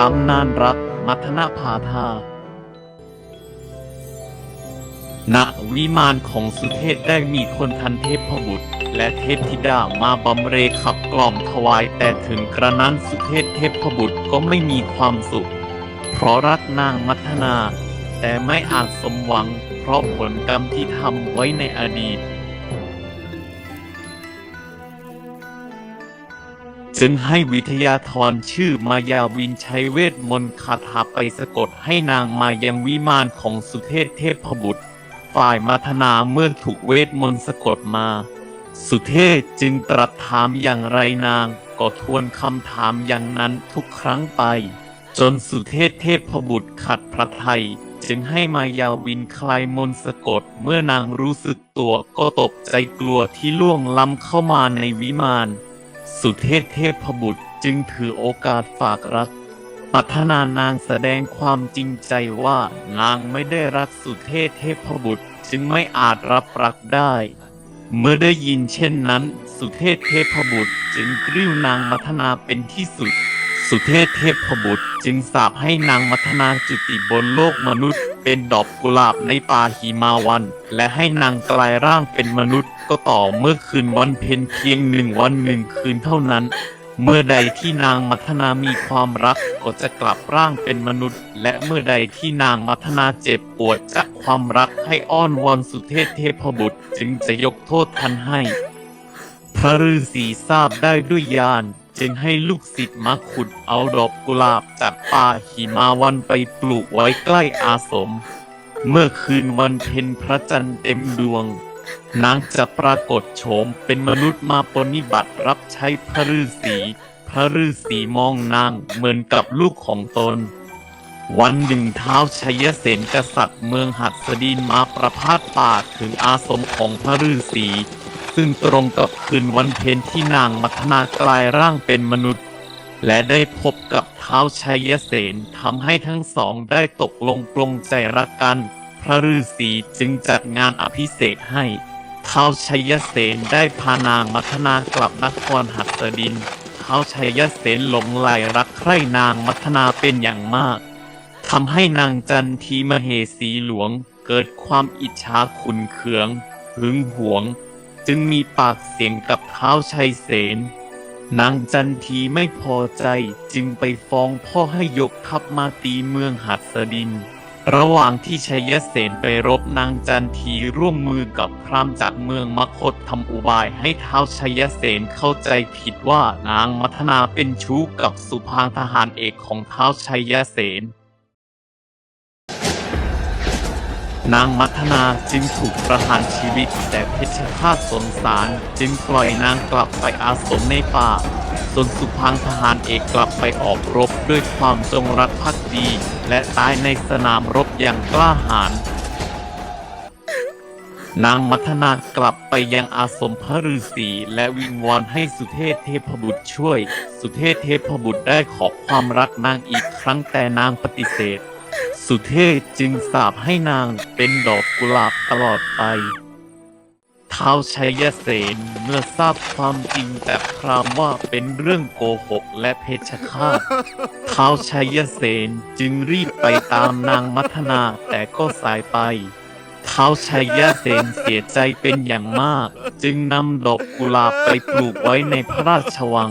ตำนานรัก มัทนาพาธาณวิมานของสุเทพได้มีคนทันเทพบุตร และเทพธิดามาบำเรขับกล่อมถวายแต่ถึงกระนั้นสุเทพเทพบุตรก็ไม่มีความสุข เพราะรักนางมัทนา แต่ไม่อาจสมหวัง เพราะผลกรรมที่ทำไว้ในอดีต จึงให้วิทยาธรชื่อมายาวินใช้เวทมนต์คาถาไปสะกดให้นางมายังวิมานของสุเทพเทพบุตร ฝ่ายมัทนาเมื่อถูกเวทมนต์สะกดมา สุเทพจึงตรัสถามอย่างไรนางก็ทวนคำถามอย่างนั้นทุกครั้งไป จนสุเทพเทพบุตรขัดพระไทยจึงให้มายาวินคลายมนต์สะกดเมื่อนางรู้สึกตัวก็ตกใจกลัวที่ล่วงล้ำเข้ามาในวิมาน สุเทพเทพบุตรจึงถือโอกาสฝากรักปัทนานางแสดงความจริงใจว่านางไม่ได้รักสุเทพเทพบุตรจึงไม่อาจรับรักได้ เมื่อได้ยินเช่นนั้น สุเทพเทพบุตรจึงกริ้วนางมัทนาเป็นที่สุด สุเทพเทพบุตร จึงสาปให้นางมัทนาจุติบนโลกมนุษย์ เป็นดอกกุหลาบในป่าหิมาวัน และให้นางกลายร่างเป็นมนุษย์ ก็ต่อเมื่อคืนวันเพ็ญเพียงหนึ่งวันหนึ่งคืนเท่านั้น เมื่อใดที่นางมัทนามีความรักก็จะกลับร่างเป็นมนุษย์ และเมื่อใดที่นางมัทนาเจ็บปวดจากความรักให้อ้อนวอนสุเทพเทพบุตร จึงจะยกโทษทันให้ พระฤาษีทราบได้ด้วยญาณ จึงให้ลูกศิษย์มาขุดเอาดอกกุหลาบจากป่าหิมาวันไปปลูกไว้ใกล้อาสม เมื่อคืนวันเพ็ญพระจันทร์เต็มดวง นางจะปรากฏโฉมเป็นมนุษย์มาปฏิบัติรับใช้พระฤาษีพระฤาษีมองนางเหมือนกับลูกของตน วันหนึ่งเท้าชัยเสนกษัตริย์เมืองหัดสดินมาประพาสป่าถึงอาสมของพระฤาษี ซึ่งตรงกับคืนวันเพ็ญที่นางมัทนากลายร่างเป็นมนุษย์ และได้พบกับเท้าวชัยเสนทำให้ทั้งสองได้ตกลงปลงใจรักกัน พระฤาษีจึงจัดงานอภิเษกให้เท้าวชัยเสนได้พานางมัทนากลับนครหัสดินเท้าวชัยเสนหลงไหลรักใคร่นางมัทนาเป็นอย่างมากทำให้นางจันทีมเหสีหลวงเกิดความอิจฉาขุนเคืองหึงหวง จึงมีปากเสียงกับเท้าวชัยเสน นางจันทีไม่พอใจจึงไปฟ้องพ่อให้ยกทัพมาตีเมืองหัดสดิน ระหว่างที่ชัยเสนไปรบนางจันทีร่วมมือกับพราหมณ์จากเมืองมคตทำอุบายให้เท้าวชัยเสนเข้าใจผิดว่านางมัทนาเป็นชู้กับสุพางทหารเอกของเท้าวชัยเสน นางมัทนาจึงถูกประหารชีวิต แต่เพชฌฆาตสงสารจึงปล่อยนางกลับไปอาสมในป่าส่วนสุพังทหารเอกกลับไปออกรบด้วยความจงรักภักดี และตายในสนามรบอย่างกล้าหาญนางมัทนากลับไปยังอาสมพระฤาษีและวิงวอนให้สุเทพเทพบุตรช่วย สุเทพเทพบุตรได้ขอความรักนางอีกครั้งแต่นางปฏิเสธ สุเทพจึงสาปให้นางเป็นดอกกุหลาบตลอดไปท้าวชัยเสนเมื่อทราบความจริงแต่พรามว่าเป็นเรื่องโกหกและเพชฌฆาตท้าวชัยเสนจึงรีบไปตามนางมัทนาแต่ก็สายไปท้าวชัยเสนเสียใจเป็นอย่างมาก จึงนำดอกกุหลาบไปปลูกไว้ในพระราชวัง